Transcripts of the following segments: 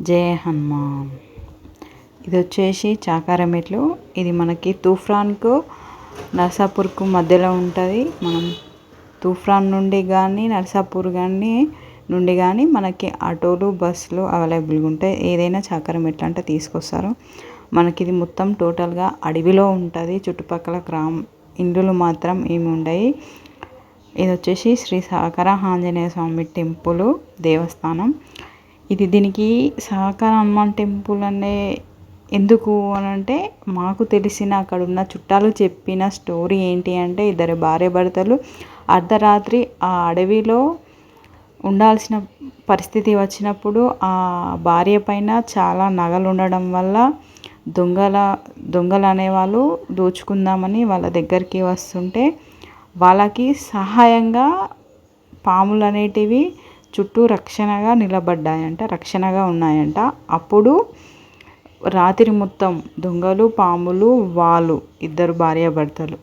జయ హనుమాన్. ఇది వచ్చేసి చాకారమెట్లు ఇది మనకి తూఫ్రాన్కు నర్సాపూర్కు మధ్యలో ఉంటుంది. మనం తూఫ్రాన్ నుండి కానీ నర్సాపూర్ కానీ నుండి కానీ మనకి ఆటోలు బస్సులు అవైలబుల్గా ఉంటాయి. ఏదైనా చాకారమెట్లు అంటే తీసుకొస్తారు. మనకి ఇది మొత్తం టోటల్గా అడవిలో ఉంటుంది. చుట్టుపక్కల గ్రామ ఇండ్లు మాత్రం ఏమి ఉండవు ఇది వచ్చేసి శ్రీ సాకర ఆంజనేయ స్వామి టెంపుల్ దేవస్థానం. ఇది దీనికి సహకార హనుమాన్ టెంపుల్ అనే ఎందుకు అని అంటే మాకు తెలిసిన అక్కడ ఉన్న చుట్టాలు చెప్పిన స్టోరీ ఏంటి అంటే ఇద్దరు భార్య భర్తలు అర్ధరాత్రి ఆ అడవిలో ఉండాల్సిన పరిస్థితి వచ్చినప్పుడు ఆ భార్య పైన చాలా నగలు ఉండడం వల్ల దొంగల దొంగలు అనేవాళ్ళు దోచుకుందామని వాళ్ళ దగ్గరికి వస్తుంటే వాళ్ళకి సహాయంగా పాములు అనేటివి చుట్టూ రక్షణగా నిలబడ్డాయంట రక్షణగా ఉన్నాయంట. అప్పుడు రాత్రి మొత్తం దొంగలు పాములు వాళ్ళు ఇద్దరు భార్యాభర్తలు.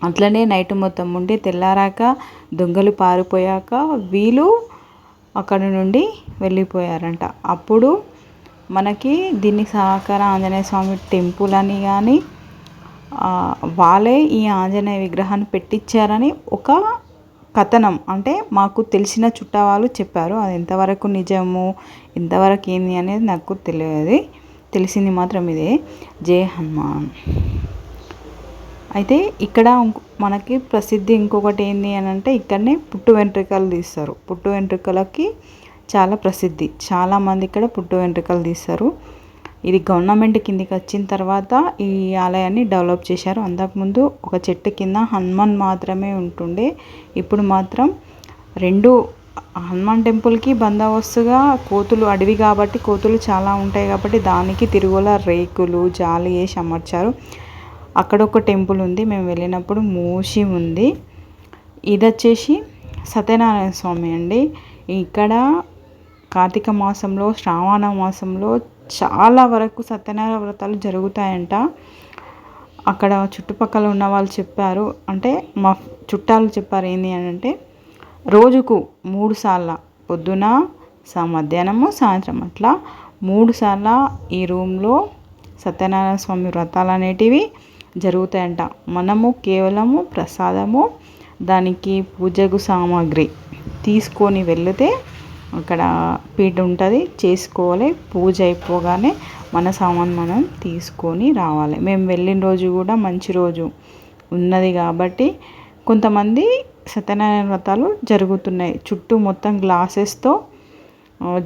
అట్లనే నైట్ మొత్తం ఉండి తెల్లారాక దొంగలు పారిపోయాక వీళ్ళు అక్కడి నుండి వెళ్ళిపోయారంట. అప్పుడు మనకి దీన్ని సహకార ఆంజనేయ స్వామి టెంపుల్ అని కానీ వాళ్ళే ఈ ఆంజనేయ విగ్రహాన్ని పెట్టించారని ఒక కథనం అంటే మాకు తెలిసిన చుట్టవాళ్ళు చెప్పారు. అది ఎంతవరకు నిజము? ఎంతవరకు ఏంది? అనేది నాకు తెలియదు. తెలిసింది మాత్రం ఇదే. జై హనుమాన్. అయితే ఇక్కడ మనకి ప్రసిద్ధి ఇంకొకటి ఏంటి అని అంటే ఇక్కడనే పుట్టు వెంట్రుకలు తీస్తారు. పుట్టు వెంట్రుకలకి చాలా ప్రసిద్ధి. చాలామంది ఇక్కడ పుట్టు వెంట్రుకలు తీస్తారు. ఇది గవర్నమెంట్ కిందికి వచ్చిన తర్వాత ఈ ఆలయాన్ని డెవలప్ చేశారు. అంతకుముందు ఒక చెట్టు కింద హనుమాన్ మాత్రమే ఉంటుండే. ఇప్పుడు మాత్రం రెండు హనుమాన్ టెంపుల్కి బందోబస్తుగా కోతులు అడవి కాబట్టి కోతులు చాలా ఉంటాయి కాబట్టి దానికి తిరుగుల రేకులు జాలి వేసి అమర్చారు. అక్కడ ఒక టెంపుల్ ఉంది. మేము వెళ్ళినప్పుడు మూసి ఉంది. ఇది వచ్చేసి సత్యనారాయణ స్వామి అండి. ఇక్కడ కార్తీక మాసంలో శ్రావణ మాసంలో చాలా వరకు సత్యనారాయణ వ్రతాలు జరుగుతాయంట. అక్కడ చుట్టుపక్కల ఉన్న వాళ్ళు చెప్పారు. అంటే మా చుట్టాలు చెప్పారు ఏంటి అని అంటే రోజుకు మూడుసార్ల పొద్దున సా మధ్యాహ్నము సాయంత్రం అట్లా మూడుసార్ల ఈ రూమ్లో సత్యనారాయణ స్వామి వ్రతాలు అనేటివి జరుగుతాయంట. మనము కేవలము ప్రసాదము దానికి పూజకు సామాగ్రి తీసుకొని వెళితే అక్కడ పీట ఉంటుంది. చేసుకోవాలి. పూజ అయిపోగానే మన సామాన్ మనం తీసుకొని రావాలి. మేము వెళ్ళిన రోజు కూడా మంచి రోజు ఉన్నది కాబట్టి కొంతమంది సత్యనారాయణ వ్రతాలు జరుగుతున్నాయి. చుట్టూ మొత్తం గ్లాసెస్తో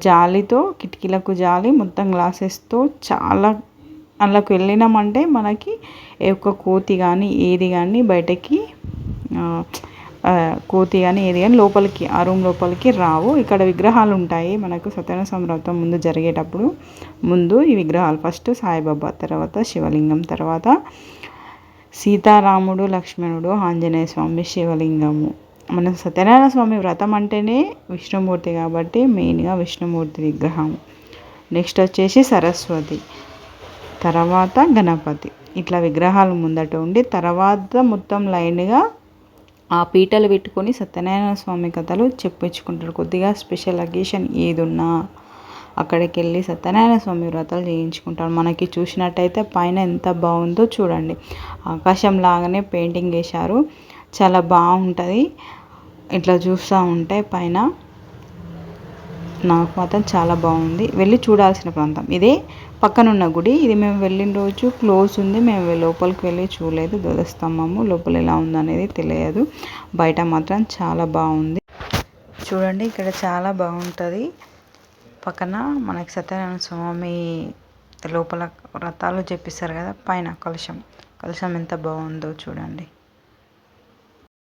జాలితో కిటికీలకు జాలి మొత్తం గ్లాసెస్తో చాలా అందులోకి వెళ్ళినామంటే మనకి ఏ ఒక్క కోతి కానీ ఏది కానీ బయటకి కోతి కానీ ఏది కానీ లోపలికి ఆ రూమ్ లోపలికి రావు. ఇక్కడ విగ్రహాలు ఉంటాయి మనకు సత్యనారాయణ స్వామి వ్రతం ముందు జరిగేటప్పుడు. ముందు ఈ విగ్రహాలు ఫస్ట్ సాయిబాబా తర్వాత శివలింగం తర్వాత సీతారాముడు లక్ష్మణుడు ఆంజనేయ స్వామి శివలింగము. మన సత్యనారాయణ స్వామి వ్రతం అంటేనే విష్ణుమూర్తి కాబట్టి మెయిన్గా విష్ణుమూర్తి విగ్రహం నెక్స్ట్ వచ్చేసి సరస్వతి తర్వాత గణపతి. ఇట్లా విగ్రహాలు ముందట ఉండి తర్వాత మొత్తం లైన్గా ఆ పీటలు పెట్టుకొని సత్యనారాయణ స్వామి కథలు చెప్పించుకుంటారు కొద్దిగా స్పెషల్ అకేషన్ ఏది ఉన్నా అక్కడికి వెళ్ళి సత్యనారాయణ స్వామి వ్రతాలు చేయించుకుంటారు మనకి చూసినట్టయితే పైన ఎంత బాగుందో చూడండి. ఆకాశం లాగానే పెయింటింగ్ వేశారు. చాలా బాగుంటుంది. ఇట్లా చూస్తూ ఉంటే పైన నాకు మాత్రం చాలా బాగుంది. వెళ్ళి చూడాల్సిన ప్రాంతం. ఇదే పక్కనున్న గుడి. ఇది మేము వెళ్ళిన రోజు క్లోజ్ ఉంది. మేము లోపలికి వెళ్ళి చూడలేదు. ధ్వజస్తంభము లోపల ఎలా ఉందనేది తెలియదు. బయట మాత్రం చాలా బాగుంది. చూడండి ఇక్కడ చాలా బాగుంటుంది. పక్కన మనకి సత్యనారాయణ స్వామి లోపల వ్రతాలు చెప్పిస్తారు కదా పైన కలుషం కలుషం ఎంత బాగుందో చూడండి.